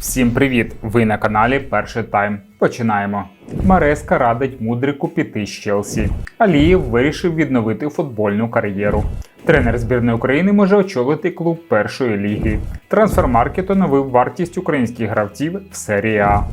Всім привіт! Ви на каналі Перший Тайм. Починаємо. Мареска радить мудрику піти з Челсі. Алієв вирішив відновити футбольну кар'єру. Тренер збірної України може очолити клуб першої ліги. Трансфермаркет оновив вартість українських гравців в серії А.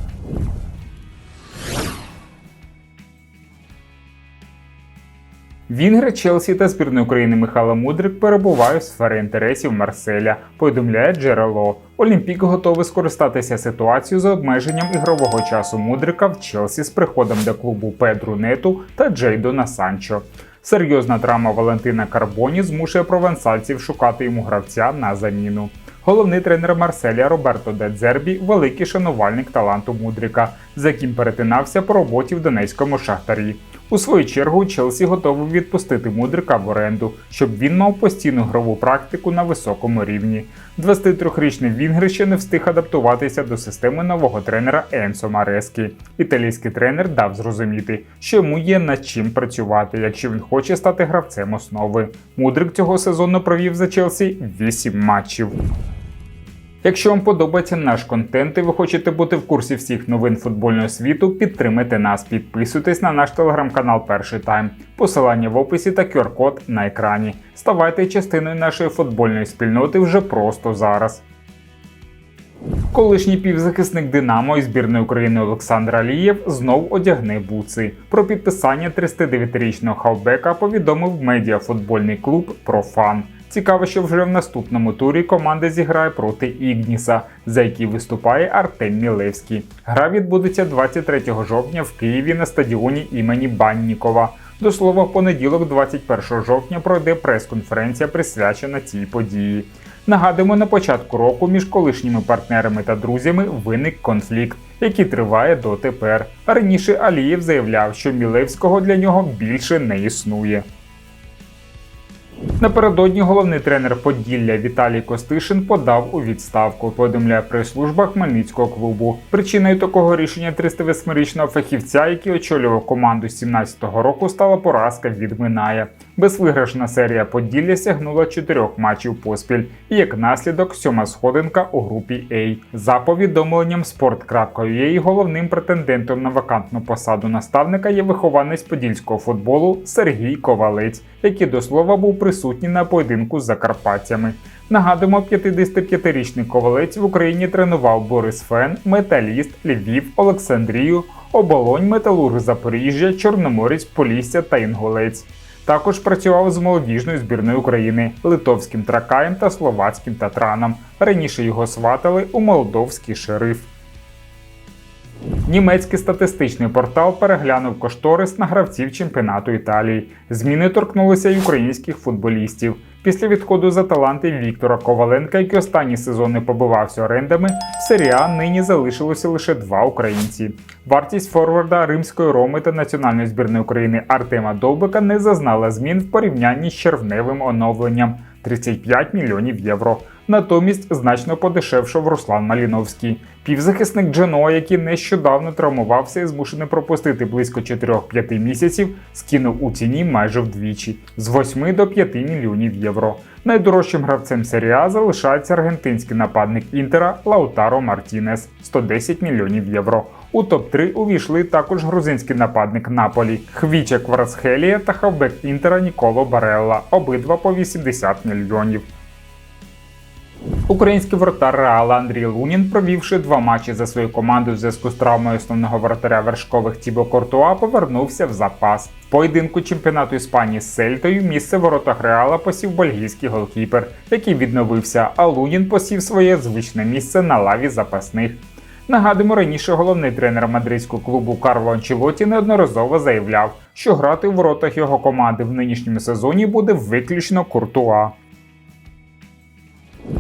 Вінгер Челсі та збірної України Михайло Мудрик перебувають в сфері інтересів Марселя. Повідомляє джерело. Олімпік готовий скористатися ситуацією за обмеженням ігрового часу Мудрика в Челсі з приходом до клубу Педру Нету та Джейдона Санчо. Серйозна травма Валентина Карбоні змушує провансальців шукати йому гравця на заміну. Головний тренер Марселя Роберто Де Дзербі – великий шанувальник таланту Мудрика, з яким перетинався по роботі в Донецькому шахтарі. У свою чергу Челсі готовий відпустити Мудрика в оренду, щоб він мав постійну грову практику на високому рівні. 23-річний Вінгер ще не встиг адаптуватися до системи нового тренера Енсо Марески. Італійський тренер дав зрозуміти, що йому є над чим працювати, якщо він хоче стати гравцем основи. Мудрик цього сезону провів за Челсі 8 матчів. Якщо вам подобається наш контент і ви хочете бути в курсі всіх новин футбольного світу, підтримайте нас, підписуйтесь на наш телеграм-канал Перший Тайм. Посилання в описі та QR-код на екрані. Ставайте частиною нашої футбольної спільноти вже просто зараз. Колишній півзахисник Динамо і збірної України Олександр Алієв знов одягне буци. Про підписання 39-річного хавбека повідомив медіафутбольний клуб Профан. Цікаво, що вже в наступному турі команда зіграє проти Ігніса, за який виступає Артем Мілевський. Гра відбудеться 23 жовтня в Києві на стадіоні імені Баннікова. До слова, в понеділок, 21 жовтня, пройде прес-конференція, присвячена цій події. Нагадуємо, на початку року між колишніми партнерами та друзями виник конфлікт, який триває дотепер. Раніше Алієв заявляв, що Мілевського для нього більше не існує. Напередодні головний тренер Поділля Віталій Костишин подав у відставку. Повідомляє прес-служба Хмельницького клубу. Причиною такого рішення 308-річного фахівця, який очолював команду з 17-го року, стала поразка від Минає. Безвиграшна серія Поділля сягнула чотирьох матчів поспіль, і як наслідок сьома сходинка у групі А. За повідомленням sport.ua головним претендентом на вакантну посаду наставника є вихованець подільського футболу Сергій Ковалець, який до слова був присутній на поєдинку з закарпатцями. Нагадуємо, 55-річний ковалець в Україні тренував Борис Фен, Металіст, Львів, Олександрію, Оболонь, Металург Запоріжжя, Чорноморець, Полісся та Інголець. Також працював з молодіжною збірною України, литовським тракаєм та словацьким татраном. Раніше його сватали у молдовський шериф. Німецький статистичний портал переглянув кошторис на гравців чемпіонату Італії. Зміни торкнулися й українських футболістів. Після відходу за таланти Віктора Коваленка, який останні сезони побивався орендами, в серії нині залишилося лише два українці. Вартість форварда Римської Роми та національної збірної України Артема Довбика не зазнала змін в порівнянні з червневим оновленням 35 мільйонів євро. Натомість значно подешевшав Руслан Маліновський. Півзахисник Джено, який нещодавно травмувався і змушений пропустити близько 4-5 місяців, скинув у ціні майже вдвічі з 8 до 5 мільйонів євро. Найдорожчим гравцем серії А залишається аргентинський нападник Інтера Лаутаро Мартінес 110 мільйонів євро. У топ-3 увійшли також грузинський нападник Наполі Хвіча Кварцхелія та хавбек Інтера Ніколо Барелла, обидва по 80 мільйонів. Український воротар Реала Андрій Лунін, провівши два матчі за свою команду в зв'язку з травмою основного воротаря вершкових Тібо Кортуа, повернувся в запас. В поєдинку чемпіонату Іспанії з Сельтою місце в воротах Реала посів бельгійський голкіпер, який відновився, а Лунін посів своє звичне місце на лаві запасних. Нагадуємо, раніше головний тренер мадридського клубу Карло Анчелоті неодноразово заявляв, що грати в воротах його команди в нинішньому сезоні буде виключно Куртуа.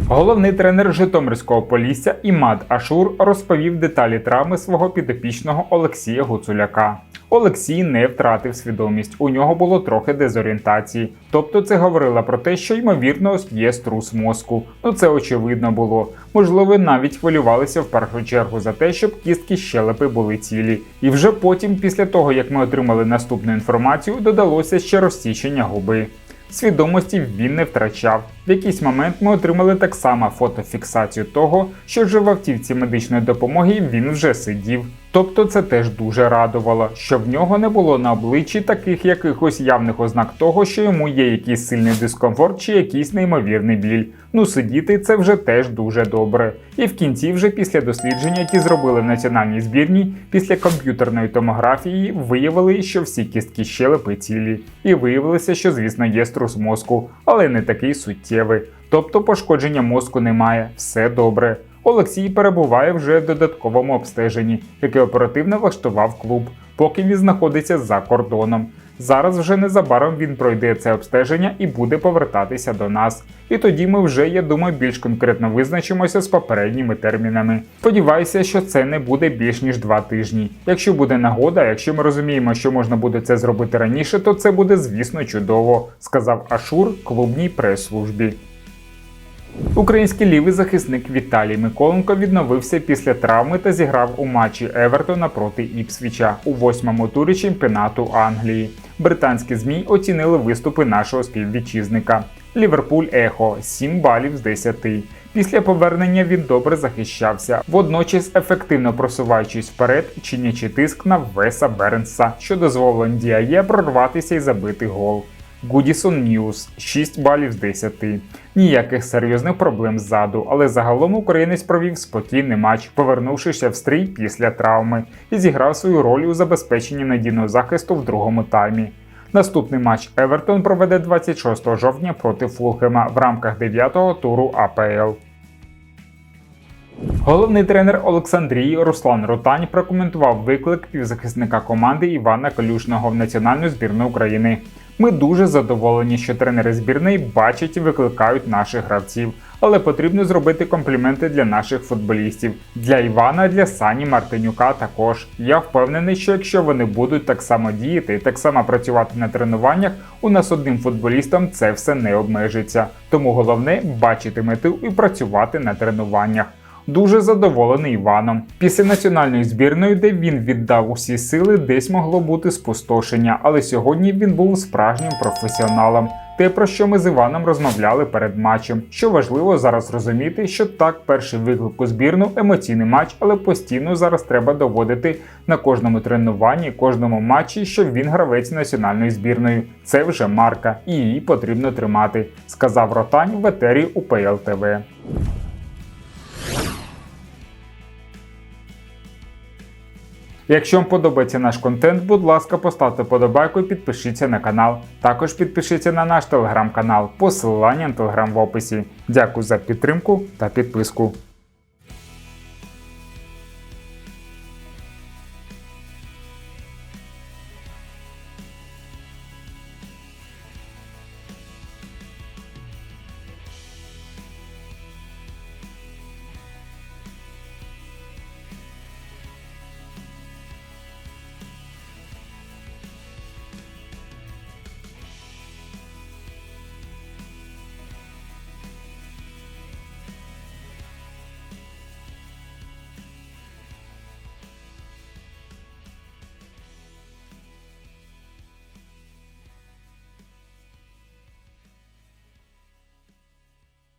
Головний тренер Житомирського Полісся Імад Ашур розповів деталі травми свого підопічного Олексія Гуцуляка. Олексій не втратив свідомість, у нього було трохи дезорієнтації. Тобто це говорило про те, що ймовірно є струс мозку. Ну це очевидно було. Можливо, навіть хвилювалися в першу чергу за те, щоб кістки щелепи були цілі. І вже потім, після того як ми отримали наступну інформацію, додалося ще розсічення губи. Свідомості він не втрачав. В якийсь момент ми отримали так само фотофіксацію того, що вже в автівці медичної допомоги він вже сидів. Тобто це теж дуже радувало, що в нього не було на обличчі таких якихось явних ознак того, що йому є якийсь сильний дискомфорт чи якийсь неймовірний біль. Ну сидіти це вже теж дуже добре. І в кінці, вже після дослідження, які зробили в національній збірні, після комп'ютерної томографії виявили, що всі кістки щелепи цілі, і виявилося, що звісно є струс мозку, але не такий суттєвий. Тобто пошкодження мозку немає, все добре. Олексій перебуває вже в додатковому обстеженні, яке оперативно влаштував клуб, поки він знаходиться за кордоном. Зараз вже незабаром він пройде це обстеження і буде повертатися до нас. І тоді ми вже, я думаю, більш конкретно визначимося з попередніми термінами. Сподіваюся, що це не буде більш ніж два тижні. Якщо буде нагода, якщо ми розуміємо, що можна буде це зробити раніше, то це буде, звісно, чудово, сказав Ашур клубній прес-службі. Український лівий захисник Віталій Миколенко відновився після травми та зіграв у матчі Евертона проти Іпсвіча у восьмому турі чемпіонату Англії. Британські змі оцінили виступи нашого співвітчизника. Ліверпуль Ехо 7 балів з 10. Після повернення він добре захищався, водночас ефективно просуваючись вперед, чинячи тиск на Веса Бернса, що дозволило Діає прорватися і забити гол. Гудісон Ньюс 6 балів з 10. Ніяких серйозних проблем ззаду, але загалом українець провів спокійний матч, повернувшися в стрій після травми, і зіграв свою роль у забезпеченні надійного захисту в другому таймі. Наступний матч Евертон проведе 26 жовтня проти Фулхема в рамках 9-го туру АПЛ. Головний тренер Олександрії Руслан Ротань прокоментував виклик півзахисника команди Івана Калюшного в національну збірну України. Ми дуже задоволені, що тренери збірної бачать і викликають наших гравців, але потрібно зробити компліменти для наших футболістів, для Івана, для Сані Мартинюка. Також я впевнений, що якщо вони будуть так само діяти і так само працювати на тренуваннях, у нас одним футболістом це все не обмежиться. Тому головне бачити мету і працювати на тренуваннях дуже задоволений Іваном. Після національної збірної, де він віддав усі сили, десь могло бути спустошення, але сьогодні він був справжнім професіоналом. Те, про що ми з Іваном розмовляли перед матчем. Що важливо зараз розуміти, що так, перший виклик у збірну емоційний матч, але постійно зараз треба доводити на кожному тренуванні, кожному матчі, що він гравець національної збірної. Це вже марка, і її потрібно тримати, сказав Ротань в етері УПЛ ТВ. Якщо вам подобається наш контент, будь ласка, поставте подобайку і підпишіться на канал. Також підпишіться на наш телеграм-канал, посилання на телеграм в описі. Дякую за підтримку та підписку.